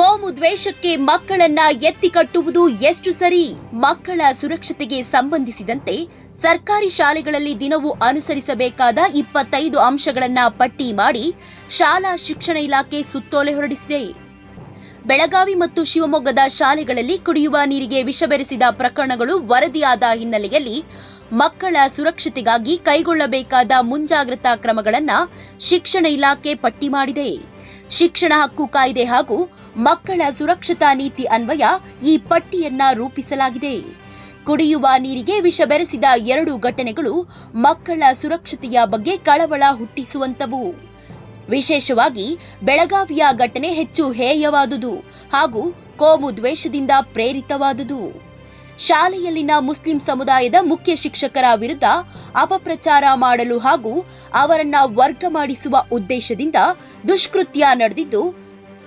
ದ್ವೇಷಕ್ಕೆ ಮಕ್ಕಳನ್ನ ಎತ್ತಿಕಟ್ಟುವುದು ಎಷ್ಟು ಸರಿ? ಮಕ್ಕಳ ಸುರಕ್ಷತೆಗೆ ಸಂಬಂಧಿಸಿದಂತೆ ಸರ್ಕಾರಿ ಶಾಲೆಗಳಲ್ಲಿ ದಿನವೂ ಅನುಸರಿಸಬೇಕಾದ ಇಪ್ಪತ್ತೈದು ಅಂಶಗಳನ್ನ ಪಟ್ಟಿ ಮಾಡಿ ಶಾಲಾ ಶಿಕ್ಷಣ ಇಲಾಖೆ ಸುತ್ತೋಲೆ ಹೊರಡಿಸಿದೆ. ಬೆಳಗಾವಿ ಮತ್ತು ಶಿವಮೊಗ್ಗದ ಶಾಲೆಗಳಲ್ಲಿ ಕುಡಿಯುವ ನೀರಿಗೆ ವಿಷ ಬೆರೆಸಿದ ಪ್ರಕರಣಗಳು ವರದಿಯಾದ ಹಿನ್ನೆಲೆಯಲ್ಲಿ ಮಕ್ಕಳ ಸುರಕ್ಷತೆಗಾಗಿ ಕೈಗೊಳ್ಳಬೇಕಾದ ಮುಂಜಾಗ್ರತಾ ಕ್ರಮಗಳನ್ನು ಶಿಕ್ಷಣ ಇಲಾಖೆ ಪಟ್ಟಿ ಮಾಡಿದೆ. ಶಿಕ್ಷಣ ಹಕ್ಕು ಕಾಯ್ದೆ ಹಾಗೂ ಮಕ್ಕಳ ಸುರಕ್ಷತಾ ನೀತಿ ಅನ್ವಯ ಈ ಪಟ್ಟಿಯನ್ನ ರೂಪಿಸಲಾಗಿದೆ. ಕುಡಿಯುವ ನೀರಿಗೆ ವಿಷ ಬೆರೆಸಿದ ಎರಡು ಘಟನೆಗಳು ಮಕ್ಕಳ ಸುರಕ್ಷತೆಯ ಬಗ್ಗೆ ಕಳವಳ ಹುಟ್ಟಿಸುವಂತವು ವಿಶೇಷವಾಗಿ ಬೆಳಗಾವಿಯ ಘಟನೆ ಹೆಚ್ಚು ಹೇಯವಾದುದು ಹಾಗೂ ಕೋಮು ದ್ವೇಷದಿಂದ ಪ್ರೇರಿತವಾದುದು. ಶಾಲೆಯಲ್ಲಿನ ಮುಸ್ಲಿಂ ಸಮುದಾಯದ ಮುಖ್ಯ ಶಿಕ್ಷಕರ ವಿರುದ್ಧ ಅಪಪ್ರಚಾರ ಮಾಡಲು ಹಾಗೂ ಅವರನ್ನ ವರ್ಗ ಮಾಡಿಸುವ ಉದ್ದೇಶದಿಂದ ದುಷ್ಕೃತ್ಯ ನಡೆದಿದ್ದು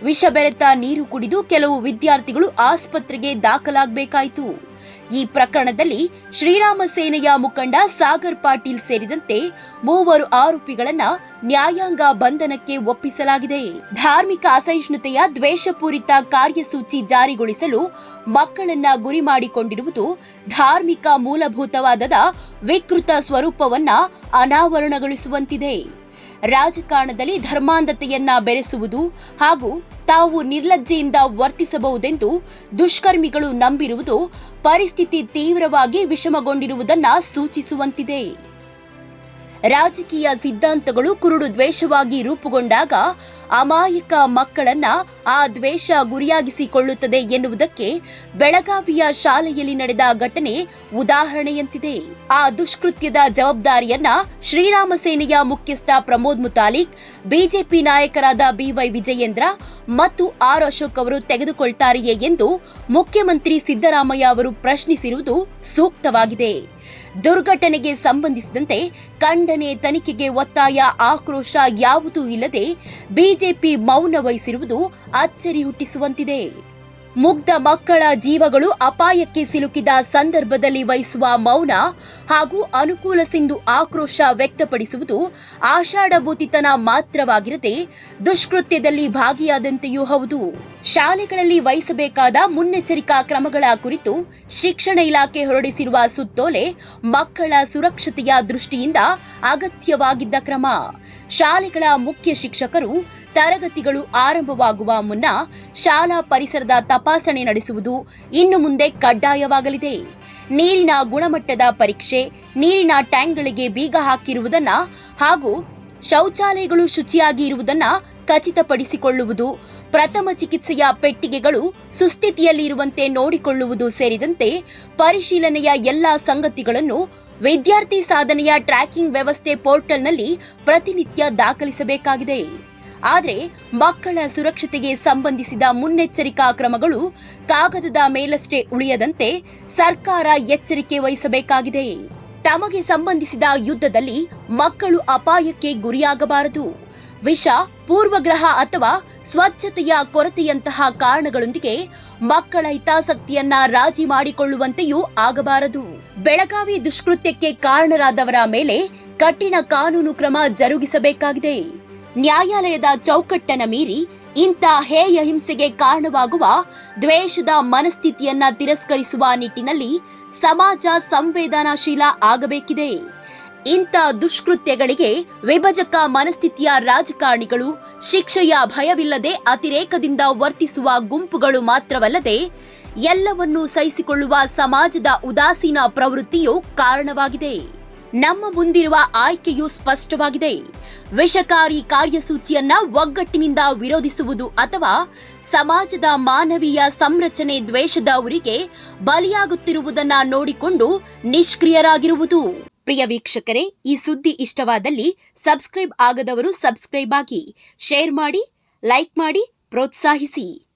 ವಿಷ ಬೆರೆತ ನೀರು ಕುಡಿದು ಕೆಲವು ವಿದ್ಯಾರ್ಥಿಗಳು ಆಸ್ಪತ್ರೆಗೆ ದಾಖಲಾಗಬೇಕಾಯಿತು. ಈ ಪ್ರಕರಣದಲ್ಲಿ ಶ್ರೀರಾಮ ಸೇನೆಯ ಮುಖಂಡ ಸಾಗರ್ ಪಾಟೀಲ್ ಸೇರಿದಂತೆ ಮೂವರು ಆರೋಪಿಗಳನ್ನ ನ್ಯಾಯಾಂಗ ಬಂಧನಕ್ಕೆ ಒಪ್ಪಿಸಲಾಗಿದೆ. ಧಾರ್ಮಿಕ ಅಸಹಿಷ್ಣುತೆಯ ದ್ವೇಷಪೂರಿತ ಕಾರ್ಯಸೂಚಿ ಜಾರಿಗೊಳಿಸಲು ಮಕ್ಕಳನ್ನ ಗುರಿ ಮಾಡಿಕೊಂಡಿರುವುದು ಧಾರ್ಮಿಕ ಮೂಲಭೂತವಾದದ ವಿಕೃತ ಸ್ವರೂಪವನ್ನ ಅನಾವರಣಗೊಳಿಸುವಂತಿದೆ. ರಾಜಕಾರಣದಲ್ಲಿ ಧರ್ಮಾಂಧತೆಯನ್ನ ಬೆರೆಸುವುದು ಹಾಗೂ ತಾವು ನಿರ್ಲಜ್ಜೆಯಿಂದ ವರ್ತಿಸಬಹುದೆಂದು ದುಷ್ಕರ್ಮಿಗಳು ನಂಬಿರುವುದು ಪರಿಸ್ಥಿತಿ ತೀವ್ರವಾಗಿ ವಿಷಮಗೊಂಡಿರುವುದನ್ನ ಸೂಚಿಸುವಂತಿದೆ. ರಾಜಕೀಯ ಸಿದ್ಧಾಂತಗಳು ಕುರುಡು ದ್ವೇಷವಾಗಿ ರೂಪುಗೊಂಡಾಗ ಅಮಾಯಕ ಮಕ್ಕಳನ್ನ ಆ ದ್ವೇಷ ಗುರಿಯಾಗಿಸಿಕೊಳ್ಳುತ್ತದೆ ಎನ್ನುವುದಕ್ಕೆ ಬೆಳಗಾವಿಯ ಶಾಲೆಯಲ್ಲಿ ನಡೆದ ಘಟನೆ ಉದಾಹರಣೆಯಂತಿದೆ. ಆ ದುಷ್ಕೃತ್ಯದ ಜವಾಬ್ದಾರಿಯನ್ನ ಶ್ರೀರಾಮ ಸೇನೆಯ ಮುಖ್ಯಸ್ಥ ಪ್ರಮೋದ್ ಮುತಾಲಿಕ್, ಬಿಜೆಪಿ ನಾಯಕರಾದ ಬಿವೈ ವಿಜಯೇಂದ್ರ ಮತ್ತು ಆರ್ ಅಶೋಕ್ ಅವರು ತೆಗೆದುಕೊಳ್ತಾರೆಯೇ ಎಂದು ಮುಖ್ಯಮಂತ್ರಿ ಸಿದ್ದರಾಮಯ್ಯ ಅವರು ಪ್ರಶ್ನಿಸಿರುವುದು ಸೂಕ್ತವಾಗಿದೆ. ದುರ್ಘಟನೆಗೆ ಸಂಬಂಧಿಸಿದಂತೆ ಖಂಡನೆ ತನಿಖೆಗೆ ಒತ್ತಾಯ ಆಕ್ರೋಶ ಯಾವುದೂ ಇಲ್ಲದೆ ಬಿಜೆಪಿ ಮೌನ ವಹಿಸಿರುವುದು ಅಚ್ಚರಿ ಹುಟ್ಟಿಸುವಂತಿದೆ. ಮುಗ್ಧ ಮಕ್ಕಳ ಜೀವಗಳು ಅಪಾಯಕ್ಕೆ ಸಿಲುಕಿದ ಸಂದರ್ಭದಲ್ಲಿ ವಹಿಸುವ ಮೌನ ಹಾಗೂ ಅನುಕೂಲ ಸಿಂಧು ಆಕ್ರೋಶ ವ್ಯಕ್ತಪಡಿಸುವುದು ಆಷಾಢಭೂತಿತನ ಮಾತ್ರವಾಗಿರದೆ ದುಷ್ಕೃತ್ಯದಲ್ಲಿ ಭಾಗಿಯಾದಂತೆಯೂ ಹೌದು. ಶಾಲೆಗಳಲ್ಲಿ ವಹಿಸಬೇಕಾದ ಮುನ್ನೆಚ್ಚರಿಕಾ ಕ್ರಮಗಳ ಕುರಿತು ಶಿಕ್ಷಣ ಇಲಾಖೆ ಹೊರಡಿಸಿರುವ ಸುತ್ತೋಲೆ ಮಕ್ಕಳ ಸುರಕ್ಷತೆಯ ದೃಷ್ಟಿಯಿಂದ ಅಗತ್ಯವಾಗಿದ್ದ ಕ್ರಮ. ಶಾಲೆಗಳ ಮುಖ್ಯ ಶಿಕ್ಷಕರು ತರಗತಿಗಳು ಆರಂಭವಾಗುವ ಮುನ್ನ ಶಾಲಾ ಪರಿಸರದ ತಪಾಸಣೆ ನಡೆಸುವುದು ಇನ್ನು ಮುಂದೆ ಕಡ್ಡಾಯವಾಗಲಿದೆ. ನೀರಿನ ಗುಣಮಟ್ಟದ ಪರೀಕ್ಷೆ, ನೀರಿನ ಟ್ಯಾಂಕ್ಗಳಿಗೆ ಬೀಗ ಹಾಕಿರುವುದನ್ನ ಹಾಗೂ ಶೌಚಾಲಯಗಳು ಶುಚಿಯಾಗಿ ಇರುವುದನ್ನು ಖಚಿತಪಡಿಸಿಕೊಳ್ಳುವುದು, ಪ್ರಥಮ ಚಿಕಿತ್ಸೆಯ ಪೆಟ್ಟಿಗೆಗಳು ಸುಸ್ಥಿತಿಯಲ್ಲಿರುವಂತೆ ನೋಡಿಕೊಳ್ಳುವುದು ಸೇರಿದಂತೆ ಪರಿಶೀಲನೆಯ ಎಲ್ಲ ಸಂಗತಿಗಳನ್ನು ವಿದ್ಯಾರ್ಥಿ ಸಾಧನೆಯ ಟ್ರ್ಯಾಕಿಂಗ್ ವ್ಯವಸ್ಥೆ ಪೋರ್ಟಲ್ನಲ್ಲಿ ಪ್ರತಿನಿತ್ಯ ದಾಖಲಿಸಬೇಕಾಗಿದೆ. ಆದರೆ ಮಕ್ಕಳ ಸುರಕ್ಷತೆಗೆ ಸಂಬಂಧಿಸಿದ ಮುನ್ನೆಚ್ಚರಿಕಾ ಕ್ರಮಗಳು ಕಾಗದದ ಮೇಲಷ್ಟೇ ಉಳಿಯದಂತೆ ಸರ್ಕಾರ ಎಚ್ಚರಿಕೆ ವಹಿಸಬೇಕಾಗಿದೆ. ತಮಗೆ ಸಂಬಂಧಿಸಿದ ಯುದ್ಧದಲ್ಲಿ ಮಕ್ಕಳು ಅಪಾಯಕ್ಕೆ ಗುರಿಯಾಗಬಾರದು. ವಿಷ, ಪೂರ್ವಗ್ರಹ ಅಥವಾ ಸ್ವಚ್ಛತೆಯ ಕೊರತೆಯಂತಹ ಕಾರಣಗಳೊಂದಿಗೆ ಮಕ್ಕಳ ಹಿತಾಸಕ್ತಿಯನ್ನ ರಾಜಿ ಮಾಡಿಕೊಳ್ಳುವಂತೆಯೂ ಆಗಬಾರದು. ಬೆಳಗಾವಿ ದುಷ್ಕೃತ್ಯಕ್ಕೆ ಕಾರಣರಾದವರ ಮೇಲೆ ಕಠಿಣ ಕಾನೂನು ಕ್ರಮ ಜರುಗಿಸಬೇಕಾಗಿದೆ. ನ್ಯಾಯಾಲಯದ ಚೌಕಟ್ಟನ ಮೀರಿ ಇಂಥ ಹೇಯ ಹಿಂಸೆಗೆ ಕಾರಣವಾಗುವ ದ್ವೇಷದ ಮನಸ್ಥಿತಿಯನ್ನ ತಿರಸ್ಕರಿಸುವ ನಿಟ್ಟಿನಲ್ಲಿ ಸಮಾಜ ಸಂವೇದನಾಶೀಲ ಆಗಬೇಕಿದೆ. ಇಂಥ ದುಷ್ಕೃತ್ಯಗಳಿಗೆ ವಿಭಜಕ ಮನಸ್ಥಿತಿಯ ರಾಜಕಾರಣಿಗಳು ಶಿಕ್ಷೆಯ ಭಯವಿಲ್ಲದೆ ಅತಿರೇಕದಿಂದ ವರ್ತಿಸುವ ಗುಂಪುಗಳು ಮಾತ್ರವಲ್ಲದೆ ಎಲ್ಲವನ್ನೂ ಸಹಿಸಿಕೊಳ್ಳುವ ಸಮಾಜದ ಉದಾಸೀನ ಪ್ರವೃತ್ತಿಯು ಕಾರಣವಾಗಿದೆ. ನಮ್ಮ ಮುಂದಿರುವ ಆಯ್ಕೆಯು ಸ್ಪಷ್ಟವಾಗಿದೆ. ವಿಷಕಾರಿ ಕಾರ್ಯಸೂಚಿಯನ್ನ ಒಗ್ಗಟ್ಟಿನಿಂದ ವಿರೋಧಿಸುವುದು ಅಥವಾ ಸಮಾಜದ ಮಾನವೀಯ ಸಂರಚನೆ ದ್ವೇಷದ ಉರಿಗೆ ಬಲಿಯಾಗುತ್ತಿರುವುದನ್ನ ನೋಡಿಕೊಂಡು ನಿಷ್ಕ್ರಿಯರಾಗಿರುವುದು. ಪ್ರಿಯ ವೀಕ್ಷಕರೇ, ಈ ಸುದ್ದಿ ಇಷ್ಟವಾದಲ್ಲಿ ಸಬ್ಸ್ಕ್ರೈಬ್ ಆಗದವರು ಸಬ್ಸ್ಕ್ರೈಬ್ ಆಗಿ, ಶೇರ್ ಮಾಡಿ, ಲೈಕ್ ಮಾಡಿ, ಪ್ರೋತ್ಸಾಹಿಸಿ.